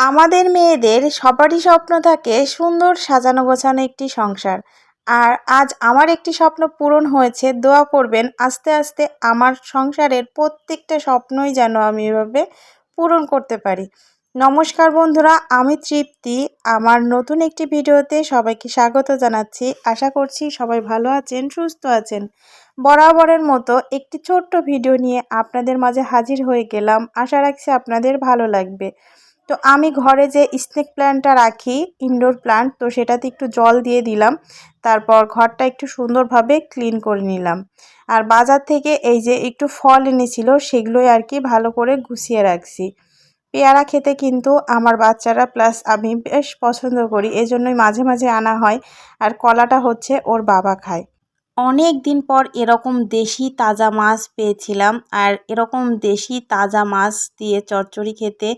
আমাদের মেয়েদের সবারই স্বপ্ন থাকে সুন্দর সাজানো গোছানো একটি সংসার। আর আজ আমার একটি স্বপ্ন পূরণ হয়েছে, দোয়া করবেন আস্তে আস্তে আমার সংসারের প্রত্যেকটা স্বপ্নই যেন আমি এভাবে পূরণ করতে পারি। নমস্কার বন্ধুরা, আমি তৃপ্তি। আমার নতুন একটি ভিডিওতে সবাইকে স্বাগত জানাচ্ছি। আশা করছি সবাই ভালো আছেন, সুস্থ আছেন। বরাবরের মতো একটি ছোট্ট ভিডিও নিয়ে আপনাদের মাঝে হাজির হয়ে গেলাম। আশা রাখছি আপনাদের ভালো লাগবে। তো আমি ঘরে যে স্নেক প্ল্যান্টটা রাখি ইনডোর প্ল্যান্ট তো সেটাতে একটু জল দিয়ে দিলাম। তারপর ঘরটা একটু সুন্দরভাবে ক্লিন করে নিলাম। আর বাজার থেকে এই যে একটু ফল এনেছিল, সেগুলোই আর কি ভালো করে গুছিয়ে রাখছি। পেয়ারা খেতে কিন্তু আমার বাচ্চারা প্লাস আমি বেশ পছন্দ করি, এজন্যই মাঝে মাঝে আনা হয়। আর কলাটা হচ্ছে ওর বাবা খায়। অনেক দিন পর এরকম দেশি তাজা মাছ পেয়েছিলাম। আর এরকম দেশি তাজা মাছ দিয়ে চচ্চড়ি খেতে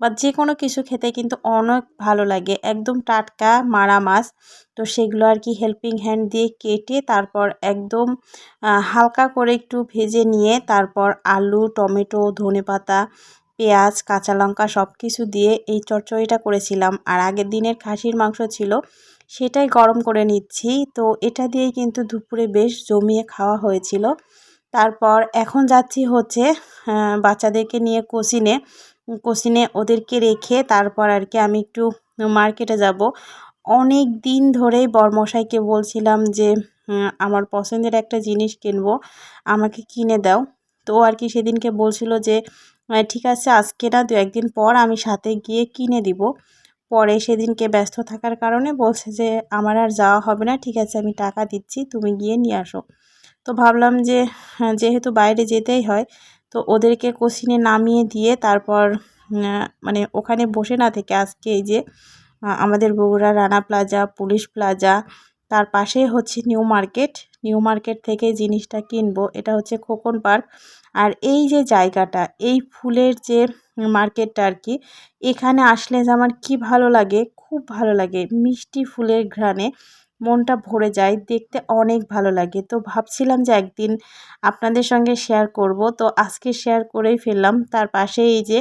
বা যে কোনো কিছু খেতে কিন্তু অনেক ভালো লাগে। একদম টাটকা মারা মাছ। তো সেগুলো আর কি হেল্পিং হ্যান্ড দিয়ে কেটে তারপর একদম হালকা করে একটু ভেজে নিয়ে তারপর আলু, টমেটো, ধনে পাতা, পেঁয়াজ, কাঁচা লঙ্কা সব কিছু দিয়ে এই চচ্চড়িটা করেছিলাম। আর আগের দিনের খাসির মাংস ছিল সেটাই গরম করে নিচ্ছি। তো এটা দিয়েই কিন্তু দুপুরে বেশ জমিয়ে খাওয়া হয়েছিল। তারপর এখন যাচ্ছি হচ্ছে বাচ্চাদেরকে নিয়ে কোচিনে। কোচিনে ওদেরকে রেখে তারপর আর কি আমি একটু মার্কেটে যাব। অনেক দিন ধরেই বরমশাইকে বলছিলাম যে আমার পছন্দের একটা জিনিস কিনবো, আমাকে কিনে দাও। তো আর কি সেদিনকে বলছিল যে ঠিক আছে, আজকে না দু একদিন পর আমি সাথে গিয়ে কিনে দিব। পরে সেদিনকে ব্যস্ত থাকার কারণে বলছে যে আমার আর যাওয়া হবে না ঠিক আছে আমি টাকা দিচ্ছি তুমি গিয়ে নিয়ে আসো। তো ভাবলাম যে হ্যাঁ, যেহেতু বাইরে যেতেই হয় তো ওদেরকে কোচিনে নামিয়ে দিয়ে তারপর মানে ওখানে বসে না থেকে আজকে এই যে আমাদের Bogura Rana plaza police plaza তার পাশে হচ্ছে নিউ মার্কেট। নিউ মার্কেট থেকে জিনিসটা কিনবো এটা হচ্ছে খোকন পার্ক। আর এই যে জায়গাটা এই ফুলের যে মার্কেটটা আর কি এখানে আসলে যে আমার কি ভালো লাগে, খুব ভালো লাগে মিষ্টি ফুলের ঘ্রাণে মনটা ভরে যায়, দেখতে অনেক ভালো লাগে। তো ভাবছিলাম যে একদিন আপনাদের সঙ্গে শেয়ার করব। তো আজকে শেয়ার করেই ফেললাম। তার পাশে এই যে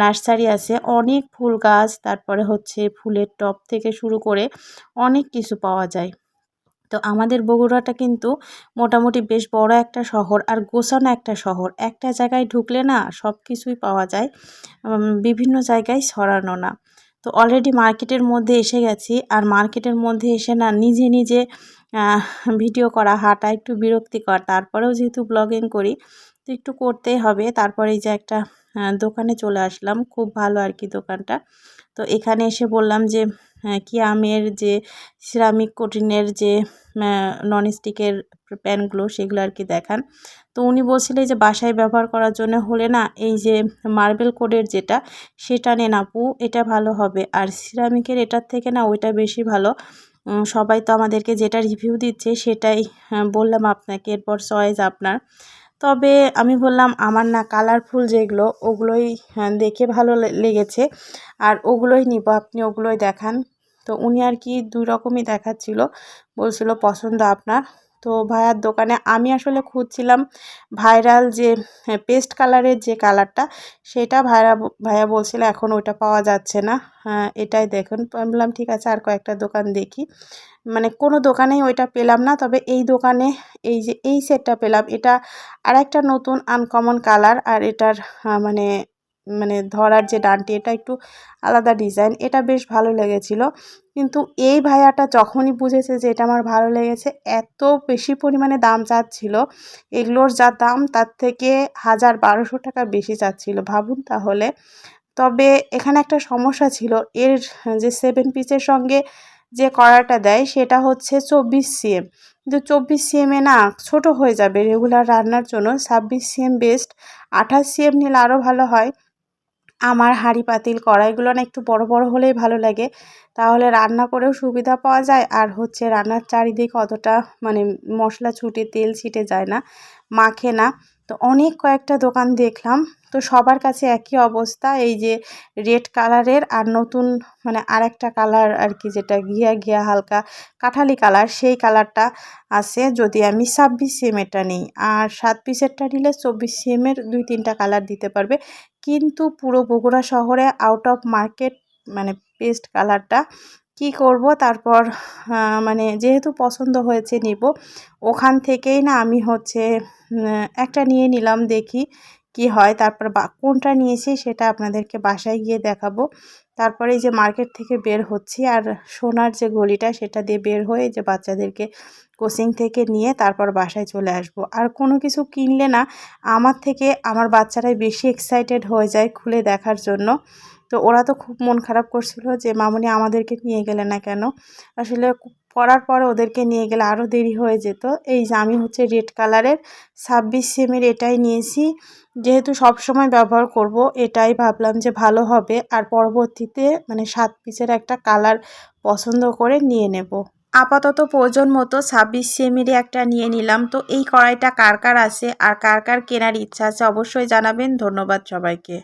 নার্সারি আছে, অনেক ফুল গাছ, তারপরে হচ্ছে ফুলের টপ থেকে শুরু করে অনেক কিছু পাওয়া যায়। তো আমাদের বগুড়াটা কিন্তু মোটামুটি বেশ বড় একটা শহর আর গোছানো একটা শহর। একটা জায়গায় ঢুকলে না সব কিছুই পাওয়া যায় বিভিন্ন জায়গায় ছড়ানো না। তো অলরেডি মার্কেটের মধ্যে এসে গেছি আর মার্কেটের মধ্যে এসে না নিজে নিজে ভিডিও করা, হাঁটা একটু বিরক্তিকর। তারপরেও যেহেতু ব্লগিং করি, তো একটু করতেই হবে। তারপরে যে একটা দোকানে চলে আসলাম। খুব ভালো আর কি দোকানটা। তো এখানে এসে বললাম যে কি আমের যে সিরামিক কোটিনের যে ননস্টিকের প্যানগুলো সেগুলো আর কি দেখান। তো উনি বলছিলেন যে বাসায় ব্যবহার করার জন্য হলে না এই যে মার্বেল কোডের যেটা, সেটা নেন আপু, এটা ভালো হবে। আর সিরামিকের এটার থেকে না ওইটা বেশি ভালো। সবাই তো আমাদেরকে যেটা রিভিউ দিচ্ছে সেটাই বললাম আপনাকে, এরপর চয়েস আপনার। তবে আমি বললাম, আমার না কালারফুল যেগুলো, ওগুলোই দেখে ভালো লেগেছে। আর ওগুলোই নিব, আপনি ওগুলোই দেখান। তো উনি আর কি দুই রকমই দেখাচ্ছিল। বলছিল, পছন্দ আপনার। তো ভাইয়ার দোকানে আমি আসলে খুঁজছিলাম ভাইরাল যে পেস্ট কালারের যে কালারটা সেটা ভাইরা ভাইয়া বলছিল এখন ওইটা পাওয়া যাচ্ছে না। হ্যাঁ এটাই দেখুন। বললাম, ঠিক আছে, আর কয়েকটা দোকান দেখি। মানে কোনো দোকানেই ওইটা পেলাম না, তবে এই দোকানে এই যে, এই সেটটা পেলাম। এটা আর একটা নতুন আনকমন কালার আর এটার মানে মানে ধরার যে ডানটি, এটা একটু আলাদা ডিজাইন, এটা বেশ ভালো লেগেছিল। কিন্তু এই ভাইয়াটা যখনই বুঝেছে যে এটা আমার ভালো লেগেছে, এত বেশি পরিমাণে দাম চাচ্ছিল, এগুলোর যা দাম তার থেকে হাজার বারোশো টাকা বেশি চাচ্ছিল, ভাবুন তাহলে। তবে এখানে একটা সমস্যা ছিল, এর যে সেভেন পিসের সঙ্গে যে কড়াটা দেয় সেটা হচ্ছে চব্বিশ সিএম কিন্তু চব্বিশ সিএমে না ছোট হয়ে যাবে রেগুলার রান্নার জন্য, ছাব্বিশ সিএম বেস্ট আঠাশ সিএম নিলে আরও ভালো হয়। আমার হাঁড়ি পাতিল কড়াইগুলো না একটু বড় বড় হলেই ভালো লাগে। তাহলে রান্না করেও সুবিধা পাওয়া যায়। আর হচ্ছে রান্নার চারিদিক অতটা মানে মশলা ছুটে, তেল ছিটে যায় না, মাখে না। তো অনেক কয়েকটা দোকান দেখলাম। তো সবার কাছে একই অবস্থা। এই যে রেড কালারের আর নতুন মানে আরেকটা কালার আর কি যেটা ঘিয়া ঘিয়া হালকা কাঠালি কালার, সেই কালারটা আছে। যদি আমি ছাব্বিশ সিএমেরটা নিই। আর সাত পিসেরটা নিলে চব্বিশ সিএমের দুই তিনটা কালার দিতে পারবে। কিন্তু পুরো বগুড়া শহরে আউট অফ মার্কেট মানে পেস্ট কালারটা কি করব? তারপর মানে যেহেতু পছন্দ হয়েছে নিব, ওখান থেকেই না আমি হচ্ছে একটা নিয়ে নিলাম দেখি। কি হয়, তারপর বা, কোনটা নিয়েছি সেটা আপনাদেরকে বাসায় গিয়ে দেখাবো। তারপরে যে মার্কেট থেকে বের হচ্ছি, আর সোনার যে গলিটা সেটা দিয়ে বের হয়ে যে বাচ্চাদেরকে কোচিং থেকে নিয়ে তারপর বাসায় চলে আসব। আর কোনো কিছু কিনলে না, আমার থেকে আমার বাচ্চারাই বেশি এক্সাইটেড হয়ে যায় খুলে দেখার জন্য। তো ওরা তো খুব মন খারাপ করছিল যে, মামুনি আমাদেরকে নিয়ে গেলে না কেন? আসলে পরার পরে ওদেরকে নিয়ে গেলে আরও দেরি হয়ে যেত। এই যে আমি হচ্ছে রেড কালারের ছাব্বিশ সেমের এটাই নিয়েছি। যেহেতু সব সময় ব্যবহার করব, এটাই ভাবলাম যে ভালো হবে। আর পরবর্তীতে মানে সাত পিসের একটা কালার পছন্দ করে নিয়ে নেব। আপাতত প্রয়োজন মতো ছাব্বিশ সেমিরই একটা নিয়ে নিলাম। তো এই কড়াইটা কার কার আছে আর কার কার কেনার ইচ্ছা আছে অবশ্যই জানাবেন। ধন্যবাদ সবাইকে।